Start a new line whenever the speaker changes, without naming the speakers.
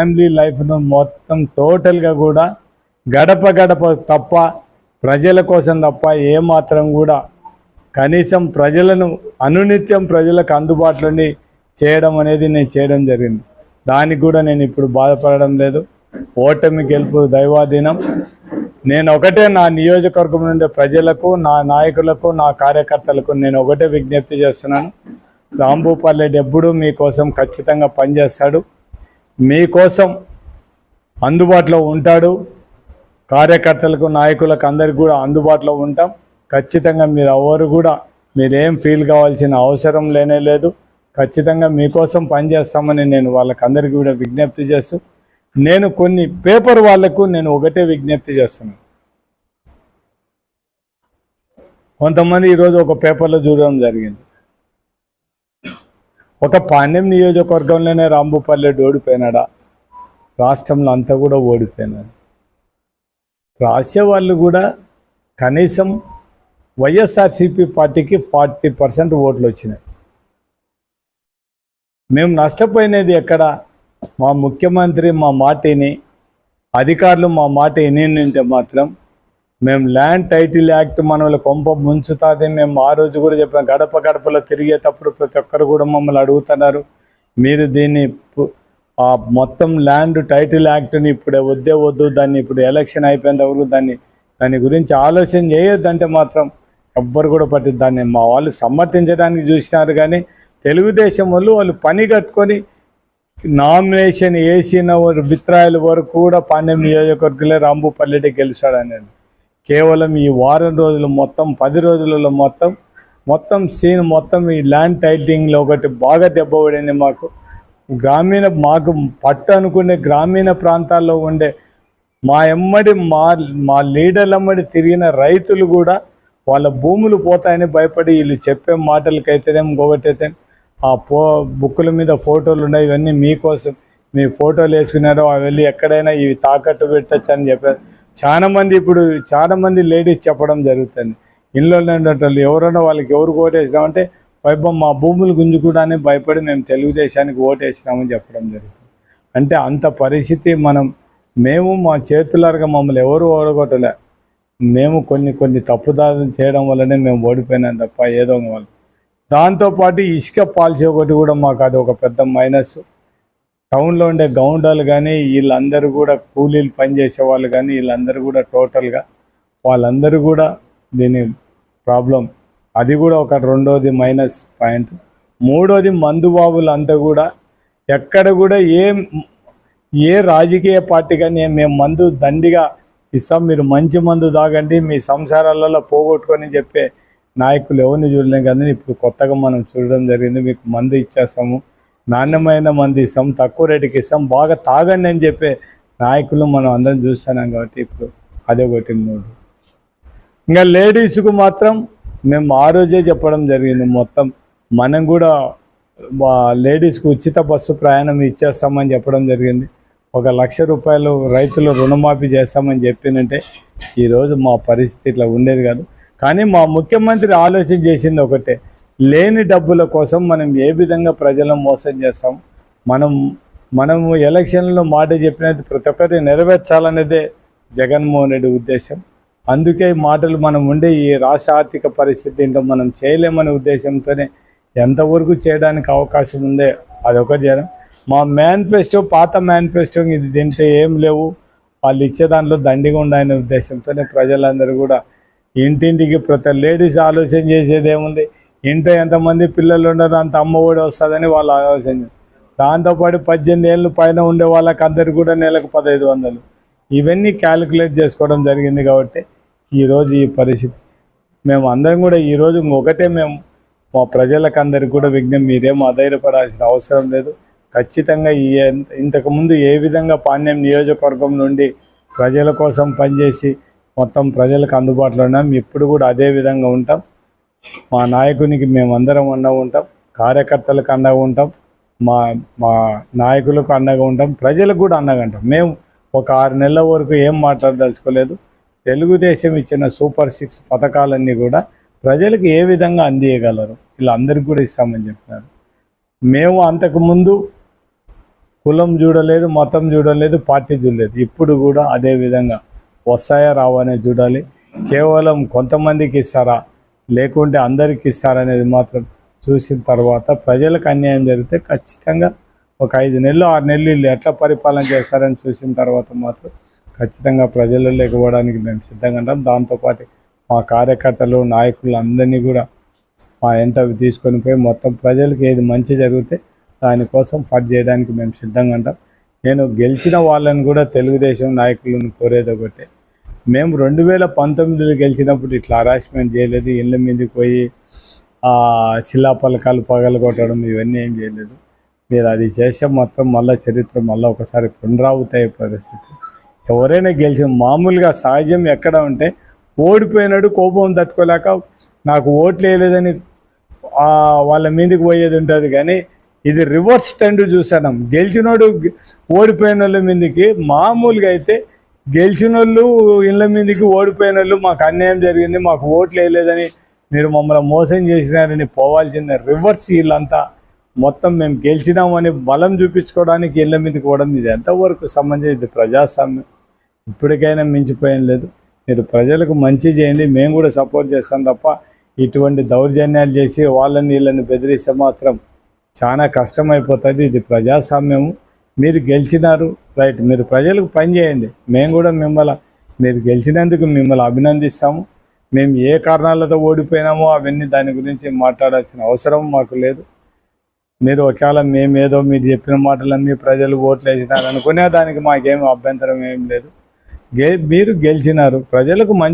Family లైఫ్ను మొత్తం టోటల్గా కూడా గడప గడప తప్ప ప్రజల కోసం తప్ప ఏమాత్రం కూడా కనీసం ప్రజలను అనునిత్యం ప్రజలకు అందుబాటులోని చేయడం అనేది నేను చేయడం జరిగింది. దానికి కూడా నేను ఇప్పుడు బాధపడడం లేదు. ఓటమి గెలుపు దైవాధీనం. నేను ఒకటే నా నియోజకవర్గం నుండి ప్రజలకు నా నాయకులకు నా కార్యకర్తలకు నేను ఒకటే విజ్ఞప్తి చేస్తున్నాను. రాంభూపాల్ ఎప్పుడూ మీకోసం ఖచ్చితంగా పనిచేస్తాడు. మీకోసం అందుబాటులో ఉంటాడు. కార్యకర్తలకు నాయకులకు అందరికి కూడా అందుబాటులో ఉంటాం. ఖచ్చితంగా మీరు ఎవరు కూడా మీరేం ఫీల్ కావాల్సిన అవసరం లేనే లేదు. ఖచ్చితంగా మీకోసం పనిచేస్తామని నేను వాళ్ళకి అందరికీ కూడా విజ్ఞప్తి చేస్తూ నేను కొన్ని పేపర్ వాళ్ళకు నేను ఒకటే విజ్ఞప్తి చేస్తున్నాను. కొంతమంది ఈరోజు ఒక పేపర్లో చూడడం జరిగింది. ఒక పాండ్యం నియోజకవర్గంలోనే రాంబుపల్లెడు ఓడిపోయినాడా? రాష్ట్రంలో అంతా కూడా ఓడిపోయినాడు. రాసే వాళ్ళు కూడా కనీసం వైఎస్ఆర్సీపీ పార్టీకి ఫార్టీ పర్సెంట్ ఓట్లు వచ్చినాయి. మేము నష్టపోయినది ఎక్కడ? మా ముఖ్యమంత్రి మా మాటిని అధికారులు మా మాట వినింటే మాత్రం మేము ల్యాండ్ టైటిల్ యాక్ట్ మనల్ని కొంప ముంచుతుంది మేము ఆ రోజు కూడా చెప్పాం. గడప గడపలో తిరిగేటప్పుడు ప్రతి ఒక్కరు కూడా మమ్మల్ని అడుగుతున్నారు. మీరు దీన్ని ఆ మొత్తం ల్యాండ్ టైటిల్ యాక్ట్ని ఇప్పుడే వద్దే వద్దు దాన్ని ఇప్పుడు ఎలక్షన్ అయిపోయిన వరకు దాన్ని దాని గురించి ఆలోచన చేయొద్దంటే మాత్రం ఎవ్వరు కూడా పట్టి దాన్ని మా వాళ్ళు సమర్థించడానికి చూసినారు కానీ తెలుగుదేశం వాళ్ళు వాళ్ళు పని కట్టుకొని నామినేషన్ వేసిన వారు విత్రాయిల వరకు కూడా పాండ్యం నియోజకవర్గంలో రాంభూపల్లెడ్డి గెలిచాడనేది కేవలం ఈ వారం రోజులు మొత్తం పది రోజులలో మొత్తం మొత్తం సీన్ మొత్తం ఈ ల్యాండ్ టైటింగ్లో ఒకటి బాగా దెబ్బపడింది మాకు. గ్రామీణ మాకు పట్టు అనుకునే గ్రామీణ ప్రాంతాల్లో ఉండే మా ఎమ్మడి మా మా లీడర్లమ్మడి తిరిగిన రైతులు కూడా వాళ్ళ భూములు పోతాయని భయపడి వీళ్ళు చెప్పే మాటలకైతేనేం ఇంకొకటైతే ఆ పో బుక్కుల మీద ఫోటోలు ఉన్నాయి ఇవన్నీ మీకోసం. మీ ఫోటోలు వేసుకున్నారో అవి వెళ్ళి ఎక్కడైనా ఇవి తాకట్టు పెట్టచ్చు అని చెప్పారు. చాలా మంది ఇప్పుడు చాలా మంది లేడీస్ చెప్పడం జరుగుతుంది. ఇంట్లో ఉండేటోళ్ళు ఎవరైనా వాళ్ళకి ఎవరు ఓటేసినామంటే వైభవం మా భూములు గుంజుకోవడాన్ని భయపడి మేము తెలుగుదేశానికి ఓటేసినామని చెప్పడం జరుగుతుంది. అంటే అంత పరిస్థితి మనం మేము మా చేతులారుగా మమ్మల్ని ఎవరు ఓడగొట్టలే. మేము కొన్ని కొన్ని తప్పుదారులు చేయడం వల్లనే మేము ఓడిపోయినాం తప్ప ఏదో ఒక దాంతోపాటు ఇసుక పాలసీ ఒకటి కూడా మాకు అది ఒక పెద్ద మైనస్. టౌన్లో ఉండే గౌండాలు కానీ వీళ్ళందరూ కూడా కూలీలు పనిచేసే వాళ్ళు కానీ వీళ్ళందరూ కూడా టోటల్గా వాళ్ళందరూ కూడా దీని ప్రాబ్లం అది కూడా ఒక రెండోది మైనస్ పాయింట్ మూడోది మందుబాబులు అంతా కూడా ఎక్కడ కూడా ఏ ఏ రాజకీయ పార్టీ కానీ మేము మందు దండిగా ఇస్తాం మీరు మంచి మందు తాగండి మీ సంసారాలలో పోగొట్టుకొని చెప్పే నాయకులు ఎవరిని చూడలేం కానీ ఇప్పుడు కొత్తగా మనం చూడడం జరిగింది మీకు మందు ఇచ్చేస్తాము. నాణ్యమైన మంది ఇస్తాం తక్కువ రేటుకి ఇస్తాం బాగా తాగండి అని చెప్పే నాయకులు మనం అందరం చూస్తున్నాం కాబట్టి ఇప్పుడు అదే ఒకటి మూడు. ఇంకా లేడీస్కు మాత్రం మేము ఆ రోజే చెప్పడం జరిగింది మొత్తం మనం కూడా లేడీస్కి ఉచిత బస్సు ప్రయాణం ఇచ్చేస్తామని చెప్పడం జరిగింది. ఒక లక్ష రూపాయలు రైతులు రుణమాఫీ చేస్తామని చెప్పినంటే ఈరోజు మా పరిస్థితి ఇట్లా ఉండేది కాదు. కానీ మా ముఖ్యమంత్రి ఆలోచన చేసింది ఒకటే లేని డబ్బుల కోసం మనం ఏ విధంగా ప్రజలను మోసం చేస్తాం? మనం మనము ఎలక్షన్లో మాట చెప్పినది ప్రతి ఒక్కటి నెరవేర్చాలనేదే జగన్మోహన్ రెడ్డి ఉద్దేశం. అందుకే మాటలు మనం ఉండే ఈ రాష్ట్ర ఆర్థిక పరిస్థితి ఇంకా మనం చేయలేమనే ఉద్దేశంతోనే ఎంతవరకు చేయడానికి అవకాశం ఉందే అదొకటి జనం. మా మేనిఫెస్టో పాత మేనిఫెస్టో ఇది తింటే ఏం లేవు. వాళ్ళు ఇచ్చే దాంట్లో దండిగా ఉండాలనే ఉద్దేశంతోనే ప్రజలందరూ కూడా ఇంటింటికి ప్రతి లేడీస్ ఆలోచన చేసేది ఏముంది? ఇంట్లో ఎంతమంది పిల్లలు ఉండరు అంత అమ్మ ఒడి వస్తుందని వాళ్ళు ఆలోచన దాంతోపాటు పద్దెనిమిది ఏళ్ళు పైన ఉండే వాళ్ళకి అందరికి కూడా నెలకు పదహైదు వందలు. ఇవన్నీ క్యాలిక్యులేట్ చేసుకోవడం జరిగింది కాబట్టి ఈరోజు ఈ పరిస్థితి. మేము అందరం కూడా ఈరోజు ఒకటే మేము మా ప్రజలకు అందరికి కూడా విజ్ఞం మీరేం అధైర్యపడాల్సిన అవసరం లేదు. ఖచ్చితంగా ఈ ఇంతకుముందు ఏ విధంగా పాణ్యం నియోజకవర్గం నుండి ప్రజల కోసం పనిచేసి మొత్తం ప్రజలకు అందుబాటులో ఉన్నాం. ఇప్పుడు కూడా అదే విధంగా ఉంటాం. మా నాయకునికి మేము అందరం అండగా ఉంటాం కార్యకర్తలకు అండగా ఉంటాం మా మా నాయకులకు అండగా ఉంటాం ప్రజలకు కూడా అండగా ఉంటాం. మేము ఒక ఆరు నెలల వరకు ఏం మాట్లాడదలుచుకోలేదు. తెలుగుదేశం ఇచ్చిన సూపర్ సిక్స్ పథకాలన్నీ కూడా ప్రజలకు ఏ విధంగా అందియగలరు? వీళ్ళందరికీ కూడా ఇస్తామని చెప్పినారు. మేము అంతకుముందు కులం చూడలేదు మతం చూడలేదు పార్టీ చూడలేదు. ఇప్పుడు కూడా అదే విధంగా వస్తాయా రావనే చూడాలి. కేవలం కొంతమందికి ఇస్తారా? లేకుంటే అందరికి ఇస్తారనేది మాత్రం చూసిన తర్వాత ప్రజలకు అన్యాయం జరిగితే ఖచ్చితంగా ఒక ఐదు నెలలు ఆరు నెలలు వీళ్ళు ఎట్లా పరిపాలన చేస్తారని చూసిన తర్వాత మాత్రం ఖచ్చితంగా ప్రజల్లో లేకపోవడానికి మేము సిద్ధంగా ఉంటాం దాంతోపాటు మా కార్యకర్తలు నాయకులు అందరినీ కూడా మా ఎంట తీసుకొని పోయి మొత్తం ప్రజలకు ఏది మంచి జరిగితే దానికోసం ఫైట్ చేయడానికి మేము సిద్ధంగా ఉంటాం. నేను గెలిచిన వాళ్ళని కూడా తెలుగుదేశం నాయకులను కోరేది ఒకటే. మేము రెండు వేల పంతొమ్మిదిలో గెలిచినప్పుడు ఇట్లా హరాస్మెంట్ చేయలేదు ఇళ్ళ మీదకి పోయి ఆ, శిలా పలకాలు పగలగొట్టడం ఇవన్నీ ఏం చేయలేదు. మీరు అది చేసే మొత్తం మళ్ళీ చరిత్ర మళ్ళీ ఒకసారి పునరావృతయ్యే పరిస్థితి. ఎవరైనా గెలిచిన మామూలుగా సహజం ఎక్కడ ఉంటే ఓడిపోయినాడు కోపం తట్టుకోలేక నాకు ఓట్లు వేయలేదని వాళ్ళ మీదకి పోయేది ఉంటుంది కానీ ఇది రివర్స్ ట్రెండ్ చూసాను గెలిచినోడు ఓడిపోయిన వాళ్ళ మీదకి మామూలుగా అయితే గెలిచిన వాళ్ళు ఇళ్ళ మీదకి ఓడిపోయిన వాళ్ళు మాకు అన్యాయం జరిగింది మాకు ఓట్లు వేయలేదని మీరు మమ్మల్ని మోసం చేసినారని పోవాల్సిన రివర్స్ వీళ్ళంతా మొత్తం మేము గెలిచినామని బలం చూపించుకోవడానికి ఇళ్ళ మీదకి పోవడం ఇది ఎంతవరకు సంబంధించి ఇది ప్రజాస్వామ్యం? ఇప్పటికైనా మించిపోయిన లేదు. మీరు ప్రజలకు మంచి చేయండి మేము కూడా సపోర్ట్ చేస్తాం తప్ప ఇటువంటి దౌర్జన్యాలు చేసి వాళ్ళని వీళ్ళని బెదిరిస్తే మాత్రం చాలా కష్టమైపోతుంది. ఇది ప్రజాస్వామ్యము. మీరు గెలిచినారు. రైట్ మీరు ప్రజలకు పని చేయండి. మేము కూడా మిమ్మల్ని మీరు గెలిచినందుకు మిమ్మల్ని అభినందిస్తాము. మేము ఏ కారణాలతో ఓడిపోయినామో అవన్నీ దాని గురించి మాట్లాడాల్సిన అవసరం మాకు లేదు. మీరు ఒకవేళ మేము ఏదో మీరు చెప్పిన మాటలన్నీ ప్రజలు ఓట్లు వేసినారు అనుకునే దానికి మాకేం అభ్యంతరం ఏం లేదు. గే మీరు గెలిచినారు. ప్రజలకు మంచి